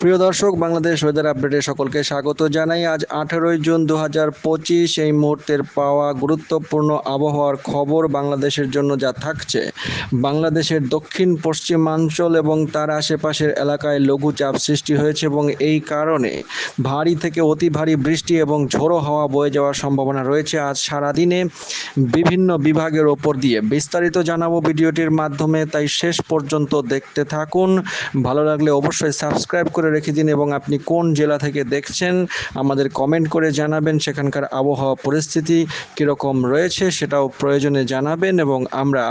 প্রিয় দর্শক, বাংলাদেশ ওয়েদার আপডেটে সকলকে স্বাগত জানাই। আজ আঠেরোই জুন দু হাজার পঁচিশ, এই মুহূর্তের পাওয়া গুরুত্বপূর্ণ আবহাওয়ার খবর বাংলাদেশের জন্য যা থাকছে। বাংলাদেশের দক্ষিণ, পশ্চিমাঞ্চল এবং তার আশেপাশের এলাকায় লঘুচাপ সৃষ্টি হয়েছে এবং এই কারণে ভারী থেকে অতি ভারী বৃষ্টি এবং ঝোড়ো হাওয়া বয়ে যাওয়ার সম্ভাবনা রয়েছে আজ সারাদিনে বিভিন্ন বিভাগের ওপর দিয়ে। বিস্তারিত জানাব ভিডিওটির মাধ্যমে, তাই শেষ পর্যন্ত দেখতে থাকুন। ভালো লাগলে অবশ্যই সাবস্ক্রাইব করে রেখে দিন এবং আপনি কোন জেলা থেকে দেখছেন আমাদের কমেন্ট করে জানাবেন, সেখানকার আবহাওয়া পরিস্থিতি কীরকম রয়েছে সেটাও প্রয়োজনে জানাবেন এবং আমরা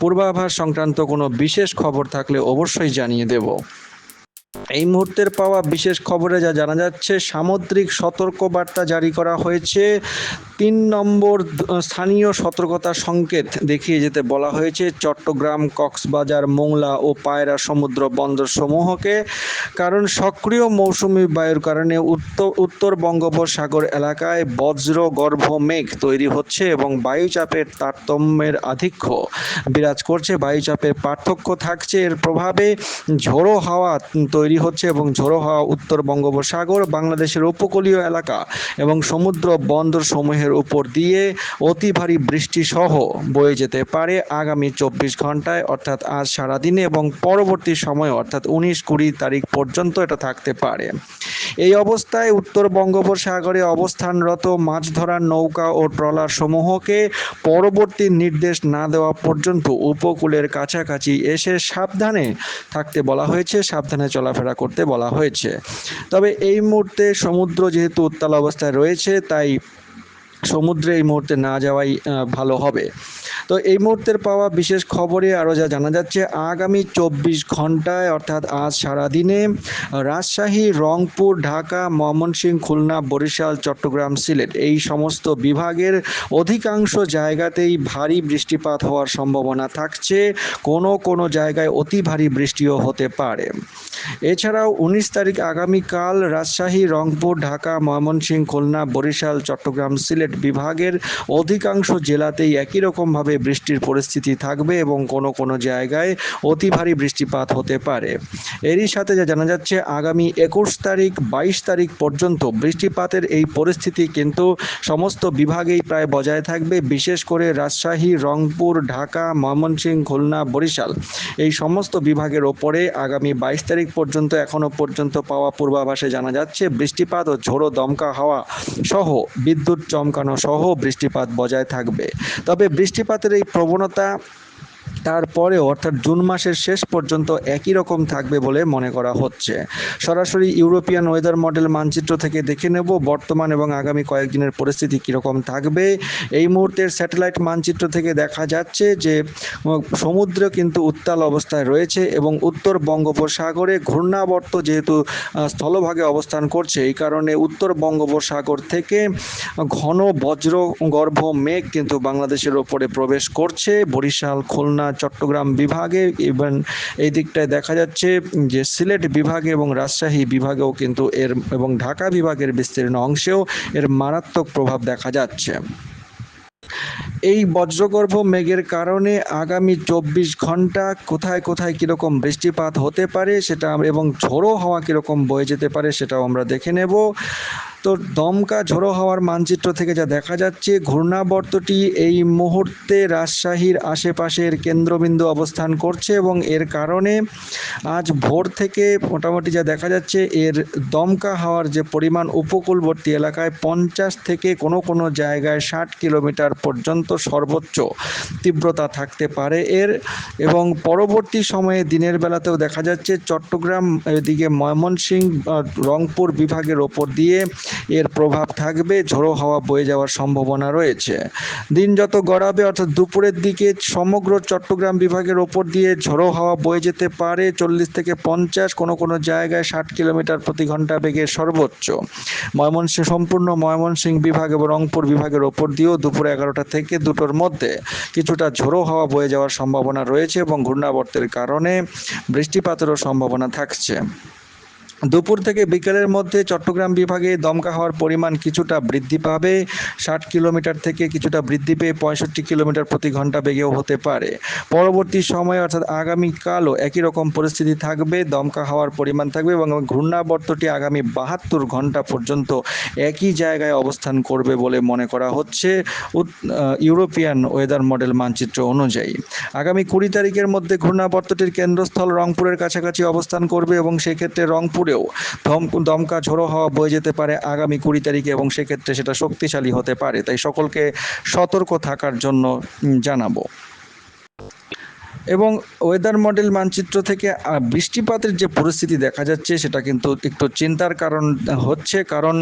পূর্বাভাস সংক্রান্ত কোনো বিশেষ খবর থাকলে অবশ্যই জানিয়ে দেব। এই মুহূর্তের পাওয়া বিশেষ খবরে যা জানা যাচ্ছে, সামুদ্রিক সতর্কবার্তা জারি করা হয়েছে। তিন নম্বর স্থানীয় সতর্কতা সংকেত দেখিয়ে যেতে বলা হয়েছে চট্টগ্রাম, কক্সবাজার, মোংলা ও পায়রা সমুদ্র বন্দর সমূহকে, কারণ সক্রিয় মৌসুমি বায়ুর কারণে উত্তর উত্তর বঙ্গোপসাগর এলাকায় বজ্র গর্ভ মেঘ তৈরি হচ্ছে এবং বায়ুচাপের তারতম্যের আধিক্য বিরাজ করছে। বায়ুচাপের পার্থক্য থাকছে, এর প্রভাবে ঝোড়ো হাওয়া তৈরি হচ্ছে এবং ঝোড়ো হাওয়া উত্তর বঙ্গোপসাগর, বাংলাদেশের উপকূলীয় এলাকা এবং সমুদ্র বন্দর সমূহের উপর দিয়ে অতি ভারী বৃষ্টি সহ বয়ে যেতে পারে আগামী চব্বিশ ঘন্টায় অর্থাৎ আজ সারাদিনে এবং পরবর্তী সময়ে, অর্থাৎ উনিশ কুড়ি তারিখ পর্যন্ত এটা থাকতে পারে। এই অবস্থায় উত্তর বঙ্গোপসাগরে অবস্থানরত মাছ ধরার নৌকা ও ট্রলার সমূহকে পরবর্তী নির্দেশ না দেওয়া পর্যন্ত উপকূলের কাছাকাছি এসে সাবধানে থাকতে বলা হয়েছে। সাবধানে চলাফেরা করতে বলা হয়েছে। তবে এই মুহূর্তে সমুদ্র যেহেতু উত্তাল অবস্থায় রয়েছে, তাই সমুদ্রে এই মুহূর্তে না যাওয়াই ভালো হবে। তো এই মুহূর্তের পাওয়া বিশেষ খবরে আরও যা জানা যাচ্ছে, আগামী চব্বিশ ঘন্টায় অর্থাৎ আজ সারাদিনে, রাজশাহী, রংপুর, ঢাকা, ময়মনসিংহ, খুলনা, বরিশাল, চট্টগ্রাম, সিলেট এই সমস্ত বিভাগের অধিকাংশ জায়গাতেই ভারী বৃষ্টিপাত হওয়ার সম্ভাবনা থাকছে। কোনো কোনো জায়গায় অতি ভারী বৃষ্টিও হতে পারে। এছাড়াও উনিশ তারিখ আগামীকাল রাজশাহী, রংপুর, ঢাকা, ময়মনসিংহ, খুলনা, বরিশাল, চট্টগ্রাম, সিলেট বিভাগের অধিকাংশ জেলাতেই একই রকমভাবে বৃষ্টির পরিস্থিতি থাকবে এবং কোনো কোনো জায়গায় অতি ভারী বৃষ্টিপাত হতে পারে। এরই সাথে যা জানা যাচ্ছে, আগামী একুশ তারিখ, বাইশ তারিখ পর্যন্ত বৃষ্টিপাতের এই পরিস্থিতি কিন্তু সমস্ত বিভাগেই প্রায় বজায় থাকবে, বিশেষ করে রাজশাহী, রংপুর, ঢাকা, ময়মনসিংহ, খুলনা, বরিশাল। এই সমস্ত বিভাগের ওপরে আগামী বাইশ তারিখ পর্যন্ত এখনও পর্যন্ত পাওয়া পূর্বাভাসে জানা যাচ্ছে, বৃষ্টিপাত ও ঝোড়ো দমকা হাওয়া সহ বিদ্যুৎ চমকানো সহ বৃষ্টিপাত বজায় থাকবে। তবে বৃষ্টিপাতের এই প্রবণতা তারপরেও অর্থাৎ জুন মাসের শেষ পর্যন্ত একই রকম থাকবে বলে মনে করা হচ্ছে। সরাসরি ইউরোপিয়ান ওয়েদার মডেল মানচিত্র থেকে দেখে নেব বর্তমান এবং আগামী কয়েকদিনের পরিস্থিতি কীরকম থাকবে। এই মুহূর্তের স্যাটেলাইট মানচিত্র থেকে দেখা যাচ্ছে যে সমুদ্র কিন্তু উত্তাল অবস্থায় রয়েছে এবং উত্তর বঙ্গোপসাগরে ঘূর্ণাবর্ত যেহেতু স্থলভাগে অবস্থান করছে, এই কারণে উত্তর বঙ্গোপসাগর থেকে ঘন বজ্র গর্ভ মেঘ কিন্তু বাংলাদেশের ওপরে প্রবেশ করছে। বরিশাল, খুলনা চট্টগ্রাম বিভাগে ইভেন এই দিকটায় দেখা যাচ্ছে যে সিলেট বিভাগে এবং রাজশাহী বিভাগেও কিন্তু এর এবং ঢাকা বিভাগের বিস্তীর্ণ অংশেও এর মারাত্মক প্রভাব দেখা যাচ্ছে। এই বজ্রগর্ভ মেঘের কারণে আগামী চব্বিশ ঘণ্টা কোথায় কোথায় কীরকম বৃষ্টিপাত হতে পারে সেটা এবং ঝোড়ো হাওয়া কীরকম বয়ে যেতে পারে সেটাও আমরা দেখে নেব। তো দমকা ঝোড়ো হাওয়ার মানচিত্র থেকে যা দেখা যাচ্ছে, ঘূর্ণাবর্তটি এই মুহূর্তে রাজশাহীর আশেপাশের কেন্দ্রবিন্দু অবস্থান করছে এবং এর কারণে আজ ভোর থেকে মোটামুটি যা দেখা যাচ্ছে, এর দমকা হাওয়ার যে পরিমাণ উপকূলবর্তী এলাকায় পঞ্চাশ থেকে কোনো কোনো জায়গায় ষাট কিলোমিটার পর্যন্ত সর্বোচ্চ তীব্রতা থাকতে পারে এর এবং পরবর্তী সময়ে দিনের বেলাতেও দেখা যাচ্ছে, চট্টগ্রাম এদিকে ময়মনসিংহ রংপুর বিভাগের ওপর দিয়ে এর প্রভাব থাকবে, ঝোড়ো হাওয়া বয়ে যাওয়ার সম্ভাবনা রয়েছে। দিন যত গড়াবে, অর্থাৎ দুপুরের দিকে সমগ্র চট্টগ্রাম বিভাগের ওপর দিয়ে ঝোড়ো হাওয়া বয়ে যেতে পারে চল্লিশ থেকে পঞ্চাশ, কোনো কোনো জায়গায় ষাট কিলোমিটার প্রতি ঘণ্টা বেগে সর্বোচ্চ। ময়মনসিংহ, সম্পূর্ণ ময়মনসিংহ বিভাগ এবং রংপুর বিভাগের ওপর দিয়েও দুপুর এগারোটা থেকে দুটোর মধ্যে কিছুটা ঝোড়ো হাওয়া বয়ে যাওয়ার সম্ভাবনা রয়েছে এবং ঘূর্ণাবর্তের কারণে বৃষ্টিপাতেরও সম্ভাবনা থাকছে। দুপুর থেকে বিকেলের মধ্যে চট্টগ্রাম বিভাগে দমকা হওয়ার পরিমাণ কিছুটা বৃদ্ধি পাবে। ষাট কিলোমিটার থেকে কিছুটা বৃদ্ধি পেয়ে পঁয়ষট্টি কিলোমিটার প্রতি ঘণ্টা বেগেও হতে পারে। পরবর্তী সময়ে অর্থাৎ আগামীকালও একই রকম পরিস্থিতি থাকবে। দমকা হওয়ার পরিমাণ থাকবে এবং ঘূর্ণাবর্তটি আগামী বাহাত্তর ঘণ্টা পর্যন্ত একই জায়গায় অবস্থান করবে বলে মনে করা হচ্ছে ইউরোপিয়ান ওয়েদার মডেল মানচিত্র অনুযায়ী। আগামী কুড়ি তারিখের মধ্যে ঘূর্ণাবর্তটির কেন্দ্রস্থল রংপুরের কাছাকাছি অবস্থান করবে এবং সেক্ষেত্রে রংপুরেও ধম, দমকা ঝোড়ো হওয়া বয়ে যেতে পারে আগামী কুড়ি তারিখে এবং সেক্ষেত্রে সেটা শক্তিশালী হতে পারে। তাই সকলকে সতর্ক থাকার জন্য জানাব। এবং ওয়েদার মডেল মানচিত্র থেকে বৃষ্টিপাতের যে পরিস্থিতি দেখা যাচ্ছে, সেটা কিন্তু একটু চিন্তার কারণ হচ্ছে। কারণ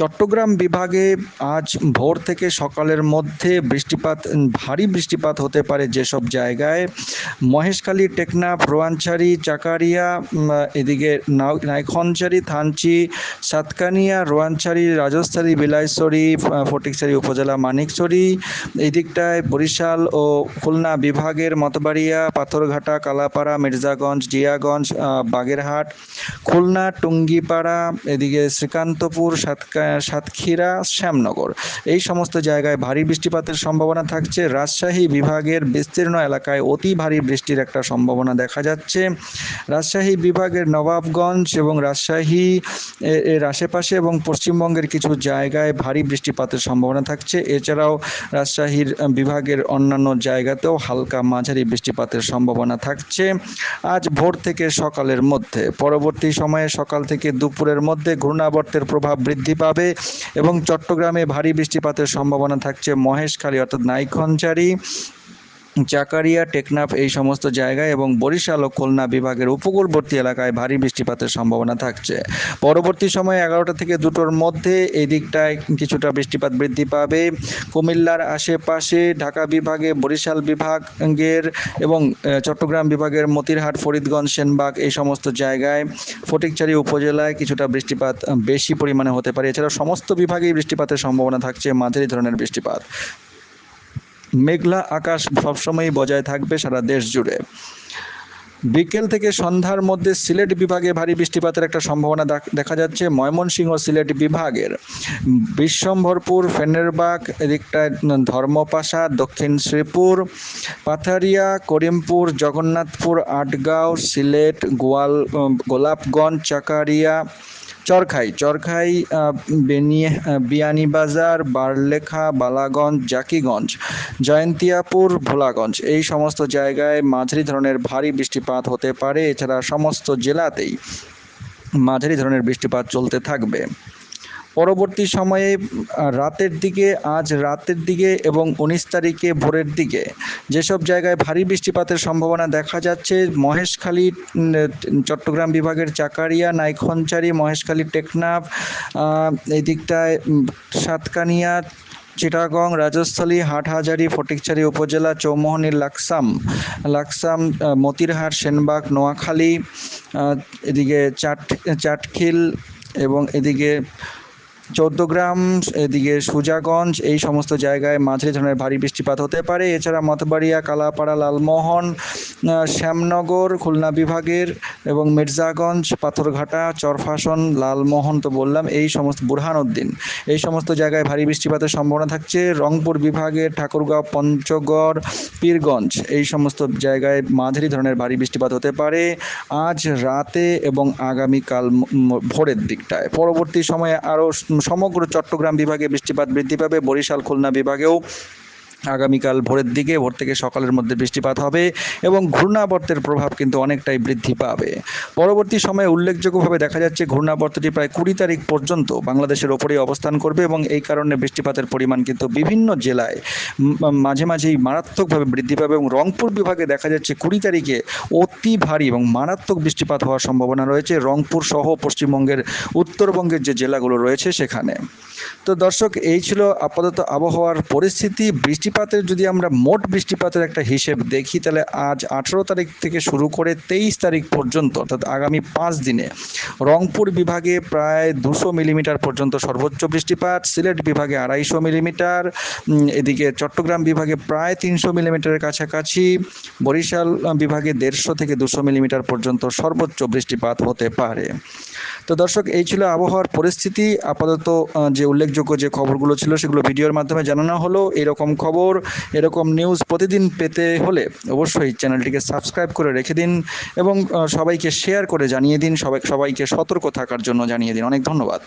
চট্টগ্রাম বিভাগে আজ ভোর থেকে সকালের মধ্যে বৃষ্টিপাত, ভারী বৃষ্টিপাত হতে পারে যেসব জায়গায়। মহেশখালী, টেকনাফ রোয়াঞ্চারি চাকারিয়া এদিকে নাইখনচারি থানচি, সাতকানিয়া রোয়াঞ্চারি রাজস্থালী বিলাইছড়ি ফটিকছড়ি উপজেলা, মানিকছড়ি এই দিকটায় বরিশাল ও খুলনা বিভাগের মতবাড়িয়া পাথরঘাটা, কালাপাড়া, মির্জাগঞ্জ, জিয়াগঞ্জ বাগেরহাট, খুলনা, টুঙ্গিপাড়া, এদিকে শ্রীকান্তপুর, সাতকা- সাতক্ষীরা, শ্যামনগর। এই সমস্ত জায়গায় ভারী বৃষ্টিপাতের সম্ভাবনা থাকছে। রাজশাহী বিভাগের বিস্তীর্ণ এলাকায় অতি ভারী বৃষ্টির একটা সম্ভাবনা দেখা যাচ্ছে। রাজশাহী বিভাগের নবাবগঞ্জ এবং রাজশাহী এর আশেপাশে এবং পশ্চিমবঙ্গের কিছু জায়গায় ভারী বৃষ্টিপাতের সম্ভাবনা থাকছে। এছাড়াও রাজশাহীর বিভাগের অন্যান্য জায়গাতেও হালকা মাঝারি বৃষ্টিপাতের সম্ভাবনা থাকছে। আজ ভোর থেকে সকালের মধ্যে। পরবর্তী সময়ে সকাল থেকে দুপুরের মধ্যে ঘূর্ণাবর্তের প্রভাব বৃদ্ধি পাবে এবং চট্টগ্রামে ভারী বৃষ্টিপাতের সম্ভাবনা থাকছে মহেশখালী অর্থাৎ নাইখনচারি জাকারিয়া, টেকনাফ এই সমস্ত জায়গায় এবং বরিশাল ও খুলনা বিভাগের উপকূলবর্তী এলাকায় ভারী বৃষ্টিপাতের সম্ভাবনা থাকছে। পরবর্তী সময়ে এগারোটা থেকে দুটোর মধ্যে এই দিকটায় কিছুটা বৃষ্টিপাত বৃদ্ধি পাবে। কুমিল্লার আশেপাশে ঢাকা বিভাগে, বরিশাল বিভাগের এবং চট্টগ্রাম বিভাগের মতিরহাট, ফরিদগঞ্জ, সেনবাগ এই সমস্ত জায়গায় ফটিকচারি উপজেলায় কিছুটা বৃষ্টিপাত বেশি পরিমাণে হতে পারে। এছাড়া সমস্ত বিভাগেই বৃষ্টিপাতের সম্ভাবনা থাকছে। মাঝারি ধরনের বৃষ্টিপাত। মেঘলা আকাশ সবসময়ই বজায় থাকবে সারা দেশ জুড়ে। বিকেল থেকে সন্ধ্যার মধ্যে সিলেট বিভাগে ভারী বৃষ্টিপাতের একটা সম্ভাবনা দেখা যাচ্ছে। ময়মনসিংহ সিলেট বিভাগের বিশ্বম্ভরপুর, ফেনেরবাগ এদিকটায় ধর্মপাশা, দক্ষিণ শ্রীপুর, পাথারিয়া, করিমপুর, জগন্নাথপুর, আটগাঁও, সিলেট, গোয়াল গোলাপগঞ্জ, চাকারিয়া চরখাই চরখাই বিয়ানি বিয়ানীবাজার, বারলেখা, বালাগঞ্জ, জাকিগঞ্জ, জয়ন্তিয়াপুর, ভোলাগঞ্জ। এই সমস্ত জায়গায় মাঝারি ধরনের ভারী বৃষ্টিপাত হতে পারে। এছাড়া সমস্ত জেলাতেই মাঝারি ধরনের বৃষ্টিপাত চলতে থাকবে। পরবর্তী সময়ে রাতের দিকে, আজ রাতের দিকে এবং উনিশ তারিখে ভোরের দিকে। যেসব জায়গায় ভারী বৃষ্টিপাতের সম্ভাবনা দেখা যাচ্ছে, মহেশখালী চট্টগ্রাম বিভাগের চাকারিয়া, নাইখনচারি, মহেশখালী, টেকনাফ এই দিকটায় সাতকানিয়া, চিটাগং, রাজস্থলী, হাটহাজারি, ফটিকছড়ি উপজেলা, চৌমোহনী, লাকসাম লাকসাম মতিরহাট, সেনবাগ, নোয়াখালী এদিকে চাট, চাটখিল এবং এদিকে চৌদ্দগ্রাম, এদিকে সুজাগঞ্জ, এই সমস্ত জায়গায় মাঝারি ধরনের ভারী বৃষ্টিপাত হতে পারে। এছাড়া মতবাড়িয়া, কালাপাড়া, লালমোহন শ্যামনগর, খুলনা বিভাগের এবং মির্জাগঞ্জ, পাথরঘাটা, চরফাসন, লালমোহন তো বললাম, এই সমস্ত বুরহানউদ্দিন এই সমস্ত জায়গায় ভারী বৃষ্টিপাতের সম্ভাবনা থাকছে। রংপুর বিভাগের ঠাকুরগাঁও, পঞ্চগড়, পীরগঞ্জ, এই সমস্ত জায়গায় মাঝারি ধরনের ভারী বৃষ্টিপাত হতে পারে। আজ রাতে এবং আগামীকাল ভোরের দিকটায়। পরবর্তী সময়ে আরও সমগ্র চট্টগ্রাম বিভাগে বৃষ্টিপাত বৃদ্ধি পাবে। বরিশাল খুলনা বিভাগেও আগামীকাল ভোরের দিকে, ভোর থেকে সকালের মধ্যে বৃষ্টিপাত হবে এবং ঘূর্ণাবর্তের প্রভাব কিন্তু অনেকটাই বৃদ্ধি পাবে। পরবর্তী সময়ে উল্লেখযোগ্যভাবে দেখা যাচ্ছে, ঘূর্ণাবর্তটি প্রায় কুড়ি তারিখ পর্যন্ত বাংলাদেশের ওপরেই অবস্থান করবে এবং এই কারণে বৃষ্টিপাতের পরিমাণ কিন্তু বিভিন্ন জেলায় মাঝে মাঝেই মারাত্মকভাবে বৃদ্ধি পাবে এবং রংপুর বিভাগে দেখা যাচ্ছে, কুড়ি তারিখে অতি ভারী এবং মারাত্মক বৃষ্টিপাত হওয়ার সম্ভাবনা রয়েছে রংপুর সহ পশ্চিমবঙ্গের উত্তরবঙ্গের যে জেলাগুলো রয়েছে সেখানে। তো দর্শক, এই ছিল আপাতত আবহাওয়ার পরিস্থিতি। বৃষ্টি বৃষ্টিপাতের যদি আমরা মোট বৃষ্টিপাতের একটা হিসেব দেখি, তাহলে আজ আঠেরো তারিখ থেকে শুরু করে তেইশ তারিখ পর্যন্ত, অর্থাৎ আগামী পাঁচ দিনে, রংপুর বিভাগে প্রায় দুশো মিলিমিটার পর্যন্ত সর্বোচ্চ বৃষ্টিপাত, সিলেট বিভাগে আড়াইশো মিলিমিটার এদিকে চট্টগ্রাম বিভাগে প্রায় তিনশো মিলিমিটারের কাছাকাছি, বরিশাল বিভাগে দেড়শো থেকে দুশো মিলিমিটার পর্যন্ত সর্বোচ্চ বৃষ্টিপাত হতে পারে। তো দর্শক, এই ছিল আবহাওয়ার পরিস্থিতি। আপাতত যে উল্লেখযোগ্য যে খবরগুলো ছিল, সেগুলো ভিডিওর মাধ্যমে জানানো হলো। এরকম খবর এরকম নিউজ প্রতিদিন পেতে হলে অবশ্যই চ্যানেলটিকে সাবস্ক্রাইব করে রেখে দিন এবং সবাইকে শেয়ার করে জানিয়ে দিন, সবাই, সবাইকে সতর্ক থাকার জন্য জানিয়ে দিন। অনেক ধন্যবাদ।